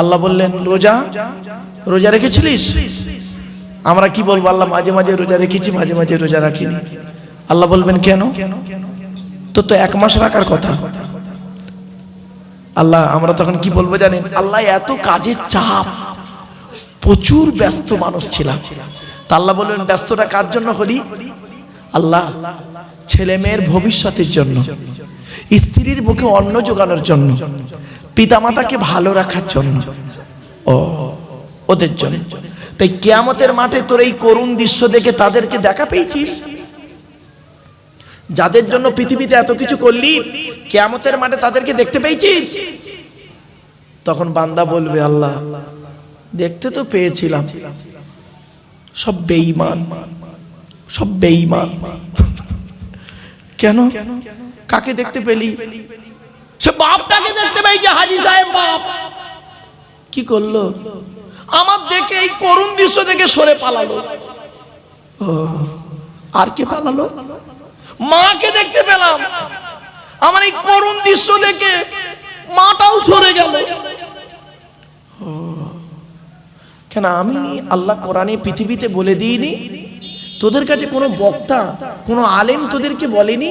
আল্লাহ বললেন, রোজা? রোজা রেখেছিলিস? আমরা কি বলব, আল্লাহ মাঝে মাঝে রোজা রেখেছি, মাঝে মাঝে রোজা রাখিনি। আল্লাহ বলবেন, কেন? তো তো এক মাস রাখার কথা। আল্লাহ, আমরা তখন কি বলব জানেন? আল্লাহ এত কাজের চাপ। প্রচুর ব্যস্ত মানুষ ছিলাম। তা আল্লাহ বলবেন ব্যস্তটা কার জন্য হলি আল্লাহ ছেলে মেয়ের ভবিষ্যতের জন্য। স্ত্রীর মুখে অন্ন জোগানোর জন্য, পিতামাতাকে ভালো রাখার জন্য, ও, ওদের জন্য। তাই কেয়ামতের মাঠে তোর এই করুণ দৃশ্য দেখে তাদেরকে দেখা পেয়েছিস? যাদের জন্য পৃথিবীতে এত কিছু করলি, কেয়ামতের মাঠে তাদেরকে দেখতে পেয়েছিস? তখন বান্দা বলবে, আল্লাহ, দেখতে তো পেয়েছিলাম। সব বেঈমান সব বেঈমান। কেন? কাকে দেখতে পেলি? সে বাপটাকে দেখতে পাই যে হাজি সাহেব বাপ। কি করল? আমার দেখে এই করুণ দৃশ্য দেখে সরে পালালো। আর কে পালালো? মাকে দেখতে পেলাম। আমার এই করুণ দৃশ্য দেখে মাটাও সরে গেল। কেন আমি আল্লাহ কোরআনে পৃথিবীতে বলে দিইনি? তোদের কাছে কোনো বক্তা, কোনো আলেম তোদেরকে বলেনি?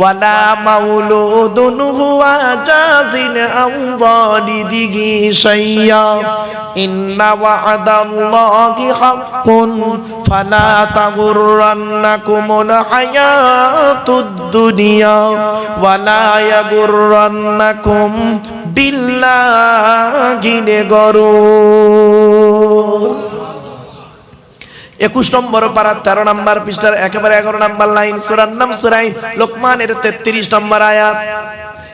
ওয়ালা মাউলুদুন হুয়া জাযিন আও ওয়ালিদিহি শাইয়্যা ইন্না ওয়াদাল্লাহি হাক্কুন, ফালা তাগুররান্নাকুমুল হায়াতুদ দুনিয়া, ওয়ালা ইয়াগুররান্নাকুম বিল্লাহি গরুর একুশ নম্বর পাড়ার তেরো নম্বর পৃষ্ঠার একেবারে এগারো নম্বর লাইন, সুরার নাম সুরাই, লোকমানের তেত্রিশ নম্বর আয়াত।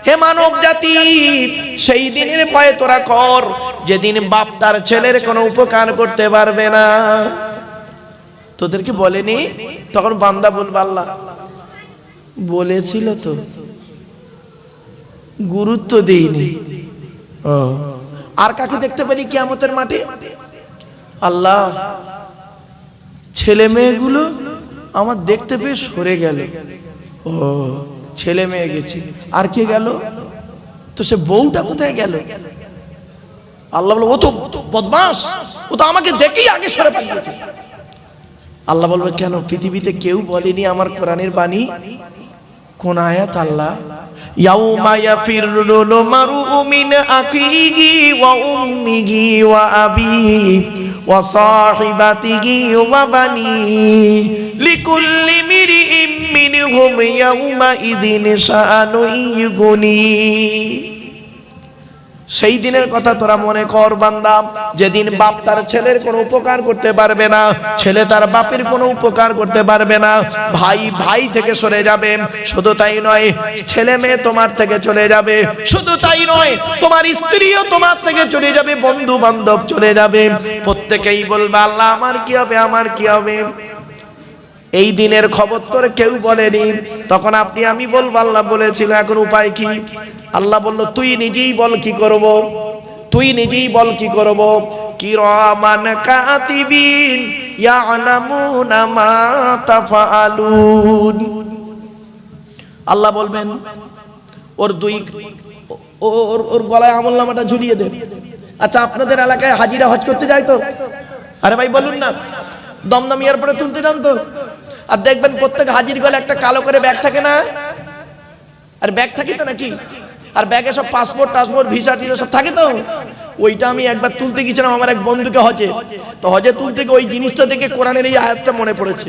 হে মানব জাতি, সেই দিনের ভয়ে তোরা কর, যেদিন বাপ তার ছেলের কোনো উপকার করতে পারবে না। তোদেরকে বলেনি? তখন বান্দা বলবে, আল্লাহ, বলেছিল তো। গুরুত্ব দেইনি। আর কাকে দেখতে পারি কিয়ামতের মাঠে? আল্লাহ ছেলে মেয়েগুলো আমার দেখতে পেয়ে সরে গেল। ও, ছেলে মেয়ে গেছে। আর কে গেল? তো সে বউটা কোথায় গেল? আল্লাহ বলব ও তো বদমাস। ও তো আমাকে দেখেই আগে সরে পালিয়েছে। আল্লাহ বলবে, কেন? পৃথিবীতে কেউ বলেনি আমার কোরআনের বাণী? কোন আয়াত আল্লাহ ইয়াউমা ইয়াফিরুল মারউ মিন আখিহি ওয়া উম্মিহি ওয়া আবিহি ওয়া সাহিবাতিহি ওয়া বানি লিকুল্লি মিরইম সেই দিনের কথা তোরা মনে কর বান্দা, যেদিন বাপ তার ছেলের কোনো উপকার করতে পারবে না, ছেলে তার বাপের কোনো উপকার করতে পারবে না, ভাই ভাই থেকে সরে যাবে, শুধু তাই নয়, ছেলে মেয়ে তোমার থেকে চলে যাবে, শুধু তাই নয়, তোমার স্ত্রীও তোমার থেকে চলে যাবে বন্ধু বান্ধব চলে যাবে। প্রত্যেকেই বলবে, আল্লাহ, আমার কি হবে, আমার কি হবে? এই দিনের খবর তোর কেউ বলেনি। তখন আপনি, আমি বলব, আল্লাহ বলেছিল, এখন উপায় কি? আল্লাহ বলল, তুই নিজেই বল কি করব? তুই নিজেই বল কি করব? কি রমান কাতিবিন ইয়ালামুনা মা তাফালুন আল্লাহ বলবেন, ওর দুই, ওর ওর গলায় আমল নামাটা ঝুলিয়ে দে। আচ্ছা আপনাদের এলাকায় হাজিরা হজ করতে যায় তো? আরে ভাই, বলুন না। দমদম এয়ারপোর্টে তুলতে যান তো। আর দেখবেন প্রত্যেক হাজির গলে একটা কালো করে ব্যাগ থাকে না? আর ব্যাগ থাকে তো নাকি? আর ব্যাগে সব পাসপোর্ট টাসপোর্ট ভিসা টিসা সব থাকে তো? ওইটা আমি একবার তুলতে গেছিলাম আমার এক বন্ধুকে হজে। তো হজে তুলতে ওই জিনিসটা দেখে কোরআনের এই আয়াতটা মনে পড়েছে।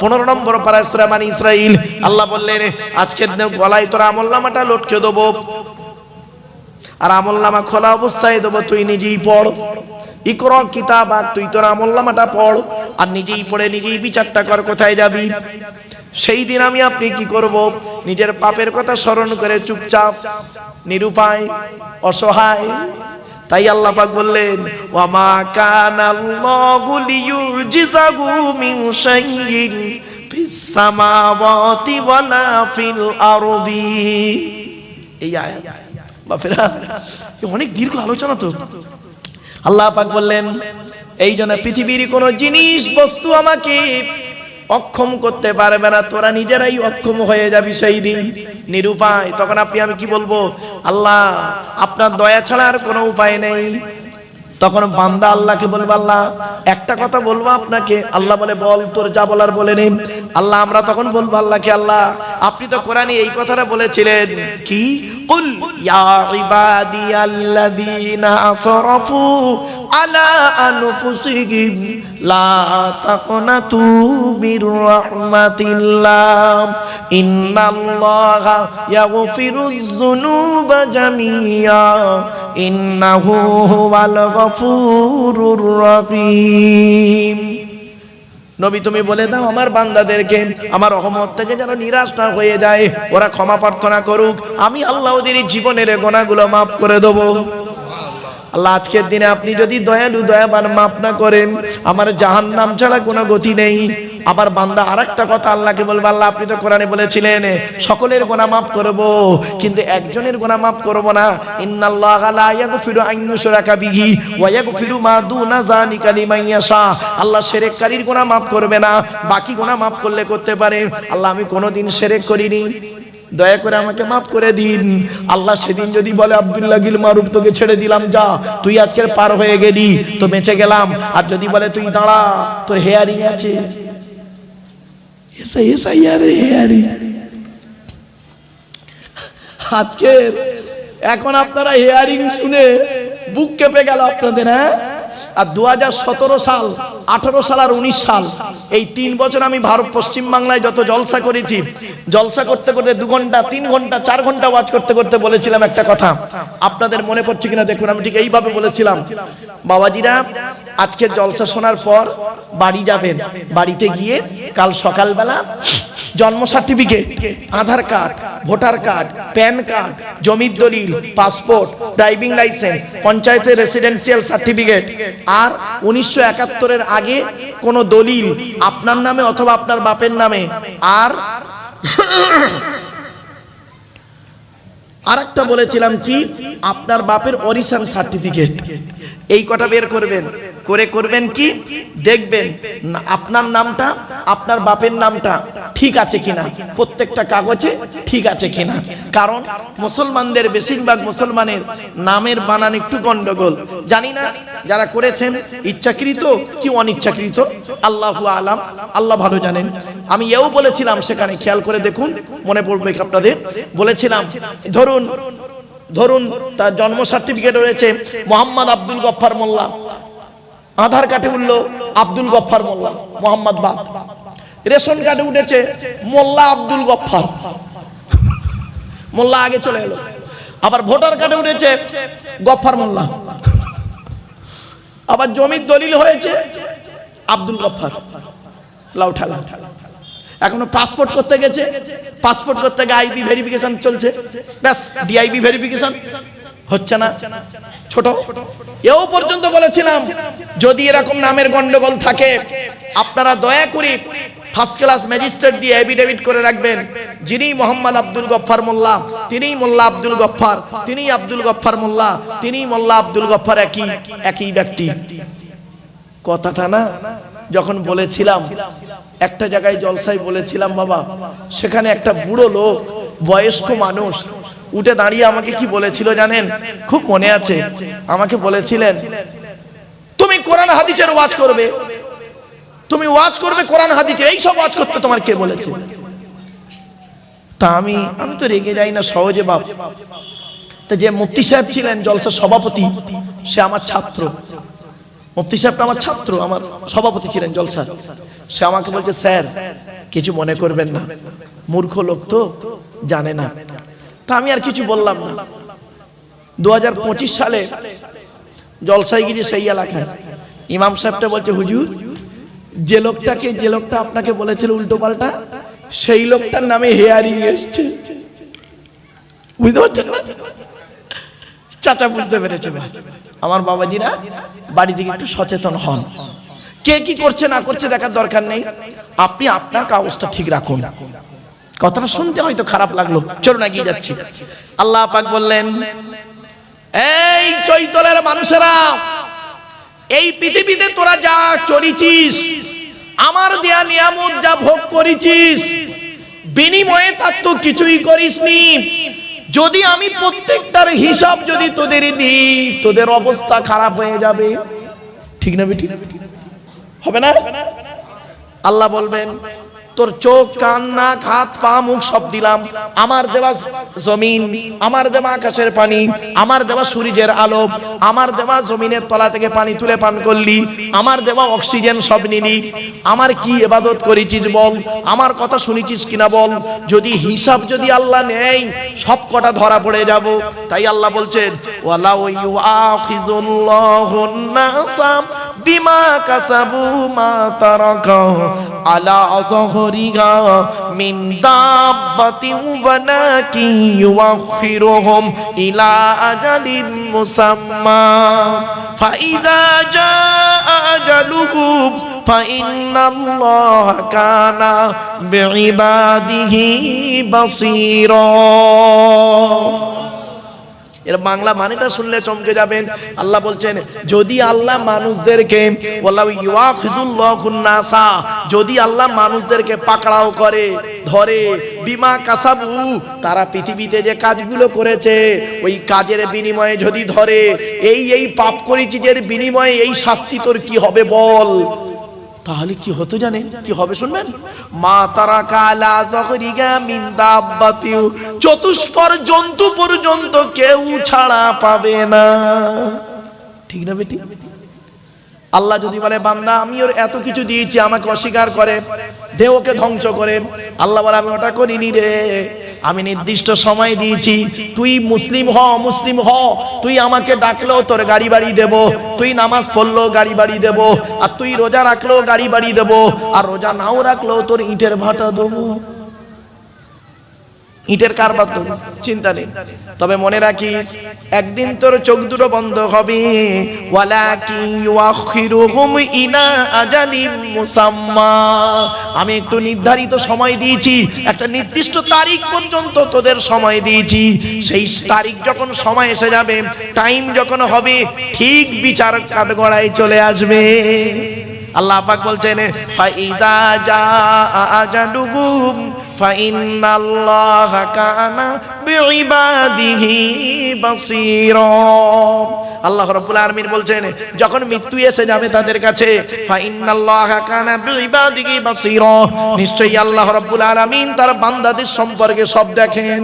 15 নম্বর পারায় সূরা বানী ইসরাইল আল্লাহ বললেন, আজকের দিন গলায় তোর আমলনামাটা লটকে দেবো। আর আমলনামা খোলা অবস্থায় দেবো, তুই নিজেই পড়। ইকর কিতাব আর তুই তোর আমল্লামাটা পড়। আর নিজেই পড়ে, নিজেই বিচারটা কর, কোথায় যাবি? সেই দিন আমি আপনি কি করব? নিজের পাপের কথা স্মরণ করে চুপচাপ, নিরুপায়, অসহায় তাই আল্লাহ পাক বললেন, ওয়ামা কানাল্লাহু অনেক দীর্ঘ আলোচনা তো। আল্লাহ পাক বললেন, এই জন্য পৃথিবীর কোন জিনিস, বস্তু আমাকে অক্ষম করতে পারবে না, তোরা নিজেরাই অক্ষম হয়ে যাবি সেই দিন। নিরুপায়, তখন আপনি, আমি কি বলব? আল্লাহ, আপনার দয়া ছাড়া আর কোনো উপায় নেই। তখন বান্দা আল্লাহকে বলব, আল্লাহ, একটা কথা বলব আপনাকে। আল্লাহ বলে, বল, তোর যা বলার বলে নেই আল্লাহ, আমরা তখন বলব, আল্লাহকে, আল্লাহ আপনি তো কোরআনে এই কথাটা বলেছিলেন। কি? কুল, ইয়া ইবাদিয়াল্লাযীনা আসরাফু আলা আনফুসিহিম লা তাকনাতু মির রাহমাতিল্লাহ। ইন্নাল্লাহা ইয়াগফিরুয যুনুবা জামিয়া। ইন্নাহু হুয়াল গফুরুর রহিম। নবী তুমি বলে দাও, আমার বান্দাদেরকে, আমার রহমত থেকে যেন নিরাশ না হয়ে যায়। ওরা ক্ষমা প্রার্থনা করুক, আমি আল্লাহ ওদের জীবনের গোনাগুলো মাফ করে দেবো। আল্লাহ, আজকের দিনে আপনি যদি দয়ালু, দয়াবান মাফ না করেন, আমার জাহান নাম ছাড়া কোনো গতি নেই। আবার বান্দা আর একটা কথা আল্লাহকে বলব, আল্লাহ আপনি তো কোরআনে বলেছিলেন, সকলের গোনা মাফ করব, কিন্তু একজনের গোনা মাফ করব না। ইন্নাল্লাহ লা ইয়াগফিরু আন ইউশরাকা বিহি ওয়া ইয়াগফিরু মা দুনা যালিকা লিমান ইয়াশা। আল্লাহ শিরককারীর গোনা মাফ করবে না, বাকি গোনা মাফ করলে করতে পারে। আল্লাহ, আমি কোনোদিন শিরক করিনি। দয়া করে আমাকে মাফ করে দিন। আল্লাহ সেদিন যদি বলে, আব্দুল্লাহ গিল মারুফ, তোকে ছেড়ে দিলাম, যা। তুই আজকের পার হয়ে গেলি, তো বেঁচে গেলাম। আর যদি বলে, তুই দাঁড়া, তোর হেয়ারিং আছে। এসা এসা আরে আরে আজকের এখন আপনারা হেয়ারিং শুনে বুক কেঁপে গেল আপনাদের হ্যাঁ? আর দু হাজার সতেরো সাল, আঠারো সাল আর উনিশ সাল, এই তিন বছর আমি ভারত পশ্চিম বাংলায় যত জলসা করেছি, জলসা করতে করতে দু ঘণ্টা, তিন ঘণ্টা, চার ঘণ্টা ওয়াচ করতে করতে বলেছিলাম একটা কথা। আপনাদের মনে পড়ছে কিনা দেখুন, আমি ঠিক এইভাবে বলেছিলাম। বাবাজিরা আজকের জলসা শোনার পর বাড়ি যাবেন। বাড়িতে গিয়ে কাল সকালবেলা জন্ম certificate Aadhaar card voter card PAN card জমির দলিল পাসপোর্ট ড্রাইভিং লাইসেন্স পঞ্চায়েতের রেসিডেন্সিয়াল সার্টিফিকেট আর উনিশশো একাত্তরের আগে কোনো দলিল আপনার নামে অথবা আপনার বাপের নামে। আর আর একটা বলেছিলাম কি? আপনার বাপের অরিসান সার্টিফিকেট এই কটা বের করবেন। করে করবেন কি? দেখবেন আপনার নামটা, আপনার বাপের নামটা ঠিক আছে কিনা? প্রত্যেকটা কাগজে ঠিক আছে কিনা? কারণ মুসলমানদের, বেশিরভাগ মুসলমানের নামের বানান একটু গন্ডগোল। জানি না যারা করেছেন, ইচ্ছাকৃত কি অনিচ্ছাকৃত? আল্লাহ আলাম, আল্লাহ ভালো জানেন। আমি এও বলেছিলাম, সেখানে খেয়াল করে দেখুন, মনে পড়বে আপনাদের। বলেছিলাম, ধরুন ধরুন ধরুন, তার জন্ম সার্টিফিকেট রয়েছে, মোহাম্মদ আব্দুল গফফার মোল্লা। আধার কার্ডে উঠল আব্দুল গফফার মোল্লা, মোহাম্মদ বাদ। রেশন কার্ডে উঠেছে মোল্লা আব্দুল গফফার। মোল্লা আগে চলে এলো। আবার ভোটার কার্ডে উঠেছে গফফার মোল্লা। আবার জমির দলিল হয়েছে আব্দুল গফফার। লাউ ঠালা। এখনও পাসপোর্ট করতে গেছে। পাসপোর্ট করতে গিয়ে আইবি ভেরিফিকেশন চলছে। ব্যাস ডিআইবি ভেরিফিকেশন হচ্ছে না। ছোট। এও পর্যন্ত বলেছিলাম, যদি এরকম নামের গন্ডগোল থাকে, আপনারা দয়া করে ফার্স্ট ক্লাস ম্যাজিস্ট্রেট দিয়ে এফিডেভিট করে রাখবেন। যিনি মোহাম্মদ আব্দুল গফফার মোল্লা তিনিই মোল্লা আব্দুল গফফার, তিনি আব্দুল গফফার মোল্লা তিনিই মোল্লা আব্দুল গফফার একই একই ব্যক্তি। কথাটা না, যখন বলেছিলাম, একটা জায়গায় জলসায় বলেছিলাম, বাবা, সেখানে একটা বুড়ো লোক, বয়স্ক মানুষ, উঠে দাঁড়িয়ে আমাকে কি বলেছিল জানেন? খুব মনে আছে। আমাকে বলেছিলেন, তুমি কোরআন হাদিসের ওয়াজ করবে। তুমি ওয়াজ করবে কোরআন হাদিসের এই সব ওয়াজ করতে তোমার কে বলেছে? তা আমি আমি তো রেগে যাই না, সহজে বাপ। তা যে মুফতি সাহেব ছিলেন জলসার সভাপতি, সে আমার ছাত্র। মুফতি সাহেবটা আমার ছাত্র, আমার সভাপতি ছিলেন জলসার সে আমাকে বলছে, স্যার, কিছু মনে করবেন না। মূর্খ লোক তো, জানে না। তা আমি আর কিছু বললাম না। দু হাজার পঁচিশ সালে জলসাই গিয়ে সেই এলাকায় ইমাম সাহেবটা বলছে, হুজুর, যে লোকটাকে, যে লোকটা আপনাকে বলেছিল উল্টো পাল্টা, সেই লোকটার নামে হেয়ারিং এসছে। বুঝতে পারছেন না? চাচা বুঝতে পেরেছে। আমার বাবাজিরা বাড়ি থেকে একটু সচেতন হন। কে কি করছে না করছে দেখার দরকার নেই। আপনি আপনার কাগজটা ঠিক রাখুন। কথাটা শুনতে হয়তো খারাপ লাগল। চলুন এগিয়ে যাচ্ছি। আল্লাহ পাক বললেন, এই চৈতলের মানুষেরা, এই পৃথিবীতে তোরা যা চড়িছিস, আমার দেয়া নিয়ামত যা ভোগ করেছিস, বিনিময়ে তার তো কিছুই করিসনি। যদি আমি প্রত্যেকটার হিসাব যদি তোদের দিই, তোদের অবস্থা খারাপ হয়ে যাবে। ঠিক না হবে না? আল্লাহ বলবেন তোর চোখ, কান, নাক, হাত, পা, মুখ সব দিলাম। আমার দেওয়া জমিন, আমার দেওয়া আকাশের পানি, আমার দেওয়া সূর্যের আলো, আমার দেওয়া জমিনের তলা থেকে পানি তুলে পান করলি, আমার দেওয়া অক্সিজেন সব নিলি। আমার কি এবাদত করেছিস বল? আমার কথা শুনেছিস কিনা বল? যদি হিসাব যদি আল্লাহ নেই সব কটা ধরা পড়ে যাব। তাই আল্লাহ বলছেন, ওয়ালাউ ইউআখিজুল্লাহুন নাসা বিমা কাসাবু মা তারাকা আলা যহরিহা মিন দাব্বাতিন ওয়ালাকিন ইউআখিরুহুম ইলা আজালিন মুসাম্মা ফাইযা জাআ আজালুহুম فإن الله كان بعباده بصيرا এর বাংলা মানেটা শুনলে চমকে যাবেন। আল্লাহ বলছেন, যদি আল্লাহ মানুষদেরকে নাসা, যদি আল্লাহ মানুষদেরকে পাকড়াও করে, ধরে, বিমা কাসাবু, তারা পৃথিবীতে যে কাজগুলো করেছে, ওই কাজের বিনিময়ে যদি ধরে, এই এই পাপ করেছি যে বিনিময়ে এই শাস্তি তোর কি হবে বল? তাহলে কি হতো জানেন? কি হবে শুনবেন? মা তারা কালা জহরিগা মিন্দাবাতিউ চতুষ্পর জন্তু পর্যন্ত কেউ ছাড়া পাবে না। ঠিক না বেটি? আল্লাহ যদি বলে, বান্দা, আমি ওর এত কিছু দিয়েছি, আমাকে অস্বীকার করে দেহকে ধ্বংস করে। আল্লাহ বলে, আমি ওটা করিনি রে। আমি নির্দিষ্ট সময় দিয়েছি। তুই মুসলিম হ মুসলিম হ। তুই আমাকে ডাকলেও তোর গাড়ি বাড়ি দেব। তুই নামাজ পড়লেও গাড়ি বাড়ি দেব। আর তুই রোজা রাখলেও গাড়ি বাড়ি দেব। আর রোজা নাও রাখলেও তোর ইটের ভাটা দেবো। ইটের কারবার তো চিন্তা নেই। তবে মনে রাখিস, একদিন তোর চোখ দুটো বন্ধ হবে। আমি একটু নির্ধারিত সময় দিয়েছি, একটা নির্দিষ্ট তারিখ পর্যন্ত তোদের সময় দিয়েছি। সেই তারিখ যখন সময় এসে যাবে টাইম যখন হবে, ঠিক বিচার কাঠগড়ায় চলে আসবে। আল্লাহ পাক বলছেন, ফাইদা জা আজালুহুম فإن الله كان بعباده بصيرا আল্লাহ রাব্বুল আলামিন বলছেন যখন মৃত্যু এসে যাবে তাদের কাছে ফাইনাল্লাহ কানা বিইবাদিহি বাসীরা নিশ্চয়ই আল্লাহ রাব্বুল আলামিন তার বান্দাদের সম্পর্কে সব দেখেন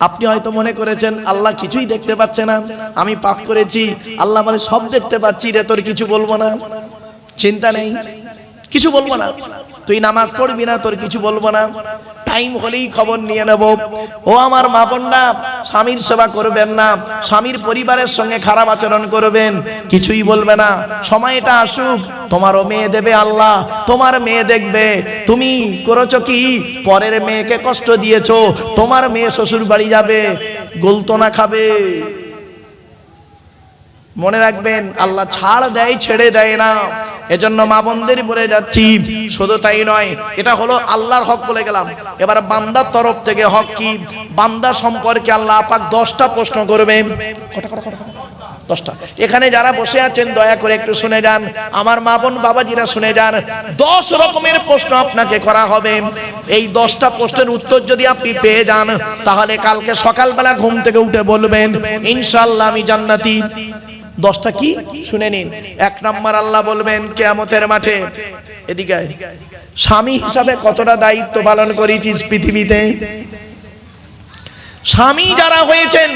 আপনি হয়তো মনে করেছেন আল্লাহ কিছুই দেখতে পাচ্ছে না আমি পাপ করেছি আল্লাহ বলে সব দেখতে পাচ্ছি রে তোর কিছু বলবো না চিন্তা নেই কিছু বলবো না তুই নামাজ পড়বি না, তোর কিছু বলব না। টাইম হলেই খবর নিয়ে নেব। ও আমার মা বোনরা, স্বামীর সেবা করবেন না, স্বামীর পরিবারের সঙ্গে খারাপ আচরণ করবেন, কিছুই বলবে না। সময়টা আসুক, তোমারও মেয়ে দেবে আল্লাহ, তোমার মেয়ে দেখবে। তুমি করেছ কি? পরের মেয়েকে কষ্ট দিয়েছ, তোমার মেয়ে শ্বশুর বাড়ি যাবে গোলতনা খাবে। মনে রাখবেন, আল্লাহ ছাড় দেয়, ছেড়ে দেয় না। এজন্য মা বোনদের বলে যাচ্ছি, শুধু তাই নয়, এটা হলো আল্লাহর হক বলে গেলাম। এবার বান্দার তরফ থেকে হক কি? বান্দা সম্পর্কে আল্লাহ পাক দশটা প্রশ্ন করবে? দশটা। এখানে যারা বসে আছেন, দয়া করে একটু শুনে যান। আমার মা বোন, বাবাজিরা শুনে যান। দশ রকমের প্রশ্ন আপনাকে করা হবে। এই দশটা প্রশ্নের উত্তর যদি আপনি পেয়ে যান, তাহলে কালকে সকালবেলা ঘুম থেকে উঠে বলবেন ইনশাল্লাহ আমি জান্নাতি। দশটা কি? শুনে নিন। এক নম্বর আল্লাহ বলবেন, কেয়ামতের মাঠে। এদিকে স্বামী হিসাবে কতটা দায়িত্ব পালন করেছিস পৃথিবীতে? স্বামী যারা হয়েছেন,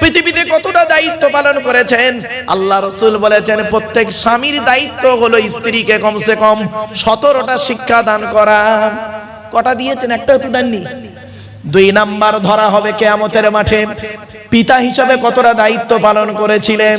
পৃথিবীতে কতটা দায়িত্ব পালন করেছেন? আল্লাহ রসুল বলেছেন, প্রত্যেক স্বামীর দায়িত্ব হলো স্ত্রীকে কমসে কম সতেরোটা শিক্ষা দান করা। কটা দিয়েছেন? একটা তো দেননি। দুই নাম্বার ধরা হবে কেয়ামতের মাঠে। পিতা হিসাবে কতটা দায়িত্ব পালন করেছিলেন?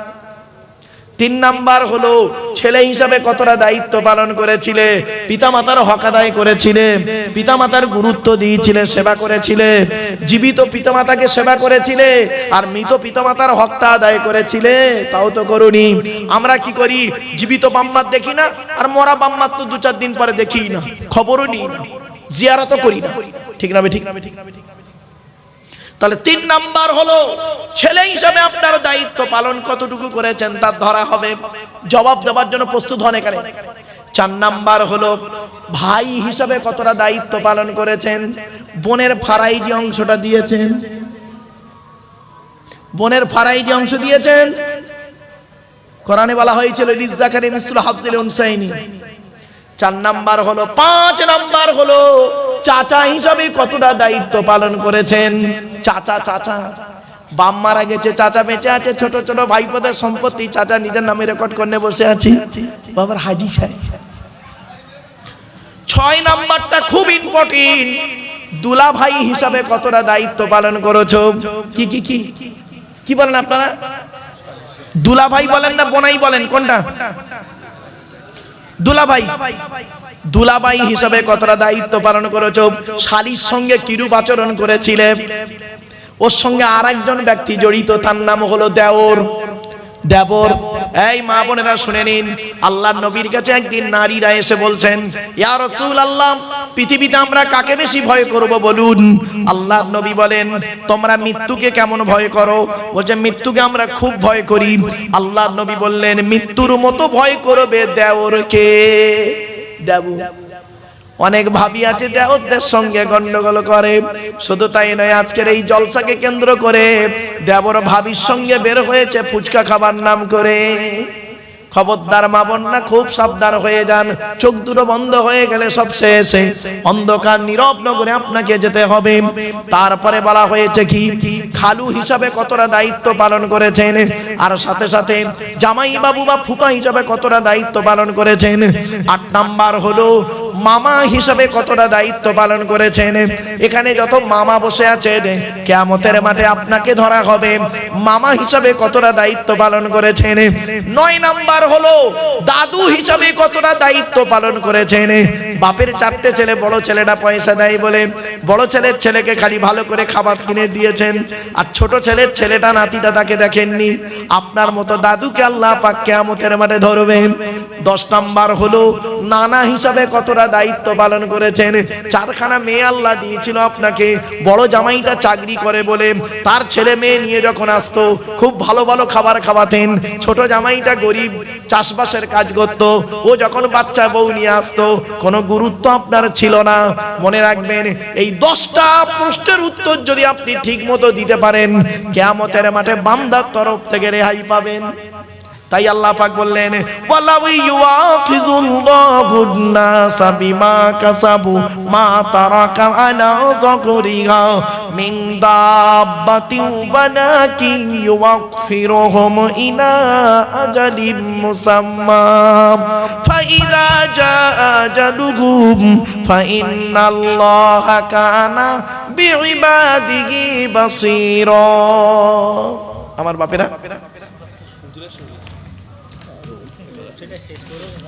তিন নাম্বার হলো, ছেলে হিসাবে কতটা দায়িত্ব পালন করেছিলে? পিতামাতার হক আদায় করেছিলে, পিতামাতার গুরুত্ব দিয়েছিলে, সেবা করেছিলে, জীবিত পিতামাতাকে সেবা করেছিলে, আর মৃত পিতামাতার হকটা আদায় করেছিলে, তাও তো করুনি। আমরা কি করি? জীবিত বাম্মার দেখি না, আর মরা বাম্মার তো দু চার দিন পরে দেখি না, খবরও নিই না জিয়ারা তো করি না। ঠিক না ঠিক না ঠিক? না? তাহলে তিন নাম্বার হলো, ছেলে হিসাবে আপনার দায়িত্ব পালন কতটুকু করেছেন তার ধরা হবে। জবাব দেওয়ার জন্য প্রস্তুত হন এখানে। চার নাম্বার হলো, ভাই হিসাবে কতটা দায়িত্ব পালন করেছেন? বোনের ফারাই যে অংশটা দিয়েছেন। বোনের ফারাই যে অংশ দিয়েছেন। কোরআনে বলা হয়েছিল, রিজ্জাকারি মিসুল হাফদিল উনসাইনি। চার নাম্বার হলো, পাঁচ নাম্বার হলো, চাচা হিসাবে কতটা দায়িত্ব পালন করেছেন? চাচা চাচা। বাম মারা গেছে, চাচা বেঁচে আছে, ছোট ছোট ভাইপোদের সম্পত্তি চাচা নিজের নামে রেকর্ড করে বসে আছি। বাবার হাজি সাহেব। ছয় নাম্বারটা খুব ইম্পর্টেন্ট দুলা ভাই হিসাবে কতটা দায়িত্ব পালন করেছ? কি কি কি? কি বলেন আপনারা? দুলা ভাই বলেন না বোনাই বলেন, কোনটা? দুলা দুলাভাই। দুলাভাই হিসাবে কতটা দায়িত্ব পালন করেছ? শালির সঙ্গে কিরূপ আচরণ করেছিলে? ওর সঙ্গে আর একজন ব্যক্তি জড়িত, তার নাম হলো দেওর। দেবর এই মা বোনেরা শুনে নিন আল্লাহ নবীর কাছে একদিন নারীরা এসে বলছেন, ইয়া রাসূল পৃথিবীতে আমরা কাকে বেশি ভয় করব বলুন? আল্লাহ নবী বলেন, তোমরা মৃত্যুকে কেমন ভয় করো? বলছে, মৃত্যুকে আমরা খুব ভয় করি। আল্লাহ নবী বললেন, মৃত্যুর মতো ভয় করবে দেওরকে। দেব অনেক ভাবি আছে দেওরদের সঙ্গে গন্ডগোল করে। শুধু তাই নয়, আজকের এই জলসাকে কেন্দ্র করে দেবর ভাবির সঙ্গে বের হয়েছে ফুচকা খাবার নাম করে। খবরদার মা না খুব সাবধান হয়ে যান। চোখ দুটো বন্ধ হয়ে গেলে সব শেষে। অন্ধকার নীরব নগরে আপনাকে যেতে হবে। তারপরে বলা হয়েছে কি, খালু হিসাবে কতটা দায়িত্ব পালন করেছেন? আর সাথে সাথে জামাই বাবু বা ফুপা হিসাবে কতটা দায়িত্ব পালন করেছেন? আট নাম্বার হলো মামা হিসাবে কতটা দায়িত্ব পালন করেছেন? এখানে যত মামা বসে আছেন, কেয়ামতের মাঠে আপনাকে ধরা হবে। মামা হিসাবে কতটা দায়িত্ব পালন করেছেন? নয় নাম্বার হলো, দাদু হিসাবে কতটা দায়িত্ব পালন করেছেন? বাপের চারটে ছেলে, বড় ছেলেটা পয়সা দেয় বলে বড় ছেলের ছেলেকে খালি ভালো করে খাবার কিনে দিয়েছেন, আর ছোট ছেলের ছেলেটা নাতিটা তাকে দেখেননি। আপনার মতো দাদুকে আল্লাহ পাক কেয়ামতের মাঠে ধরবেন। দশ নাম্বার হলো, নানা হিসাবে কতটা দায়িত্ব পালন করেছেন? চারখানা মেয়ে আল্লাহ দিয়েছিল আপনাকে। বড় জামাইটা চাকরি করে বলে তার ছেলে মেয়ে নিয়ে যখন আসতো, খুব ভালো ভালো খাবার খাওয়াতেন। ছোট জামাইটা গরিব, চাষবাসের কাজ করত। ও যখন বাচ্চা বউ নিয়ে আসতো, কোনো গুরুত্ব আপনার ছিল না। মনে রাখবেন, এই দশটা প্রশ্নের উত্তর যদি আপনি ঠিক মতো দিতে পারেন, কেয়ামতের মাঠে বান্দার তরফ থেকে রেহাই পাবেন। তাই আল্লাহ পাক বললেন ওয়ালাউ ইউআখিযুল্লাহু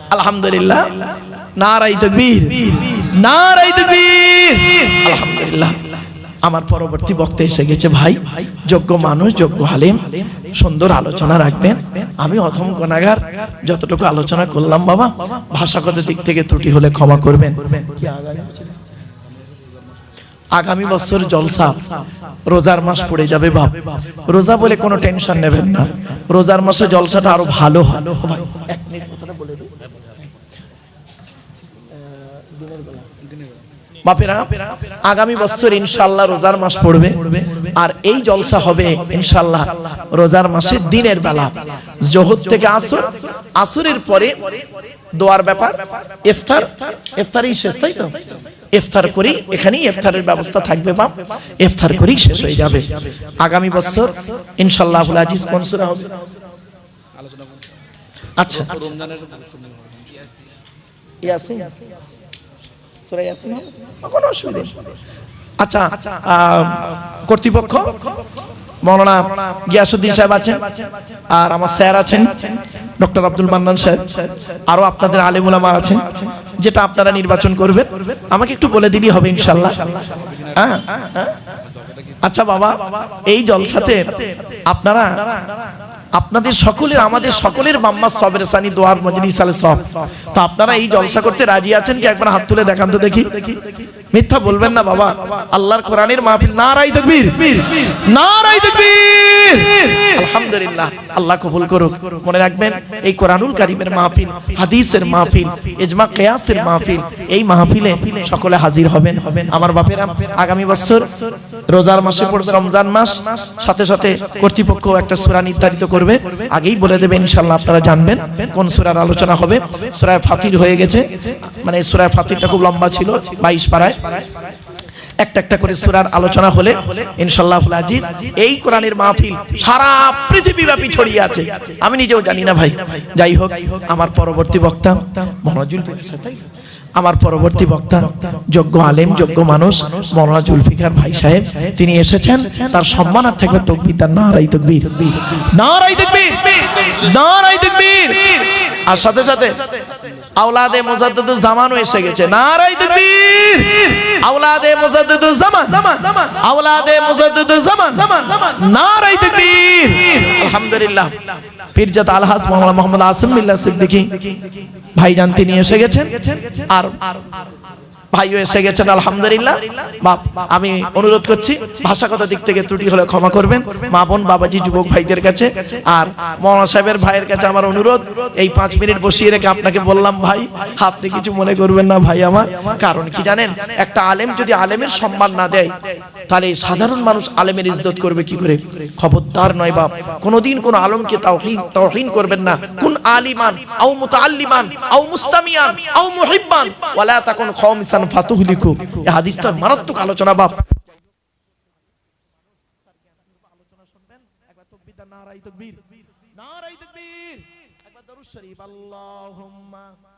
আলহামদুলিল্লাহ। নারাই তকবীর। নারাই তকবীর। আলহামদুলিল্লাহ। আমার পরবর্তী বক্তা এসে গেছে ভাই। যোগ্য মানুষ, যোগ্য হালিম। সুন্দর আলোচনা রাখবেন। আমি অথম গণাগার। যতটুকু আলোচনা করলাম বাবা, ভাষাগত দিক থেকে ত্রুটি হলে ক্ষমা করবেন। বছর জলসা। রোজার মাস পড়ে যাবে বাপ। রোজা বলে কোনো টেনশন নেবেন না। রোজার মাসে জলসাটা আরও ভালো হয়। এক মিনিট কথাটা বলে দিই। বাপেরা আগামী বছর ইনশাল্লাহ রোজার মাস পড়বে। আর এই জলসা হবে ইনশাল্লাহ রোজার মাসে দিনের বেলা। জোহর থেকে আসর। আসরের পরে দোয়ার ব্যাপার, ইফতার, ইফতারই শেষ, তাই তো? ইফতার করি, এখানেই ইফতারের ব্যবস্থা থাকবে বাপ। ইফতার করেই শেষ হয়ে যাবে। আগামী বছর ইনশাল্লাহ আবুল আজিজ কোন সূরা হবে? আচ্ছা। ইয়াসিন। সূরা ইয়াসিন হবে? কোনো অসুবিধা। আচ্ছা কর্তৃপক্ষ? মৌলানা গিয়াসুদ্দিন সাহেব আছেন আর আমার স্যার আছেন ডক্টর আব্দুল মান্নান সাহেব আরও আপনাদের আলিমুলামার আছেন, যেটা আপনারা নির্বাচন করবেন। আমাকে একটু বলে দিলেই হবে ইনশাল্লাহ। হ্যাঁ? আচ্ছা বাবা, এই জলসাতে আপনারা, আপনাদের সকলের, আমাদের সকলের মাম্মা সবের সানি দোয়ার মজলিস আল সব। তো আপনারা এই জলসা করতে রাজি আছেন কি? একবার হাত তুলে দেখান তো দেখি। মিথ্যা বলবেন না বাবা। আল্লাহর কোরআনের মাহফিল নারাই তাকবীর। নারাই তাকবীর। আলহামদুলিল্লাহ, আল্লাহ কবুল করুক। মনে রাখবেন, এই কোরআনুল কারীমের মাহফিল, হাদিসের মাহফিল, ইজমা কিয়াসের মাহফিল, এই মাহফিলে সকলে হাজির হবেন। আমার বাপেরা, আগামী বছর রোজার মাসে পড়বে রমজান মাস। সাথে সাথে কর্তৃপক্ষ একটা সূরা নির্ধারিত করবে। আগেই বলে দেবে, ইনশাআল্লাহ আপনারা জানবেন কোন সূরার আলোচনা হবে। সূরা ফাতির হয়ে গেছে। মানে সূরা ফাতিরটা খুব লম্বা ছিল 22 পারায়। একটা একটা করে সূরার আলোচনা হলে ইনশাআল্লাহ আজিজ, এই কোরআনের মাহফিল সারা পৃথিবীব্যাপী ছড়িয়ে আছে। আমি নিজেও জানি না ভাই। যাই হোক, আমার পরবর্তী বক্তা মনোজুল আমার পরবর্তী বক্তা যোগ্য আলেম, যোগ্য মানুষ মৌলানা জুলফিকার ভাই সাহেব, তিনি এসেছেন। তার সম্মান আর থাকবে তকবির, তার নারাই তকবির। নারাই তকবির! নারাই তকবির! আর সাথে সাথে আওলাদে মুজাদ্দিদুজ জামানও এসে গেছে। নারাই তাকবীর। আওলাদে মুজাদ্দিদুজ জামান। আওলাদে মুজাদ্দিদুজ জামান। নারাই তাকবীর। আলহামদুলিল্লাহ। পীরজাত আলহাজ মোহাম্মদ মোহাম্মদ আসিম বিল্লাহ সিদ্দিকী ভাইজান তিনি এসে গেছেন। আর ভাইও এসে গেছেন, আলহামদুলিল্লাহ। বাপ আমি অনুরোধ করছি, ভাষাগত দিক থেকে ত্রুটি হলে ক্ষমা করবেন। মা বোন, বাবাজি, যুবক ভাইদের কাছে। আর মৌলানা সাহেবের ভাইয়ের কাছে আমার অনুরোধ, এই পাঁচ মিনিট বসিয়ে রেখে আপনাকে বললাম, ভাই, আপনি কিছু মনে করবেন না, ভাই, আমার। কারণ কি জানেন, একটা আলেম যদি আলেমের সম্মান না দেয়, তাহলে সাধারণ মানুষ আলেমের ইজ্জত করবে কি করে? খবরদার নয় বাপ। কোনোদিন কোন আলমকে তাওহীন তাওহীন করবেন না। কোন আলিমান, আও মুতাআল্লিমান, আও মুস্তামিয়ান, আও মুহিব্বান, ওয়ালা তাকুন খামিসান ফাতুহলিকু এই হাদিসটার মারাত্মক আলোচনা বাপ। নারাই তকবীর। নারাই তকবীর। একবার দরুদ শরীফ আল্লাহুম্মা।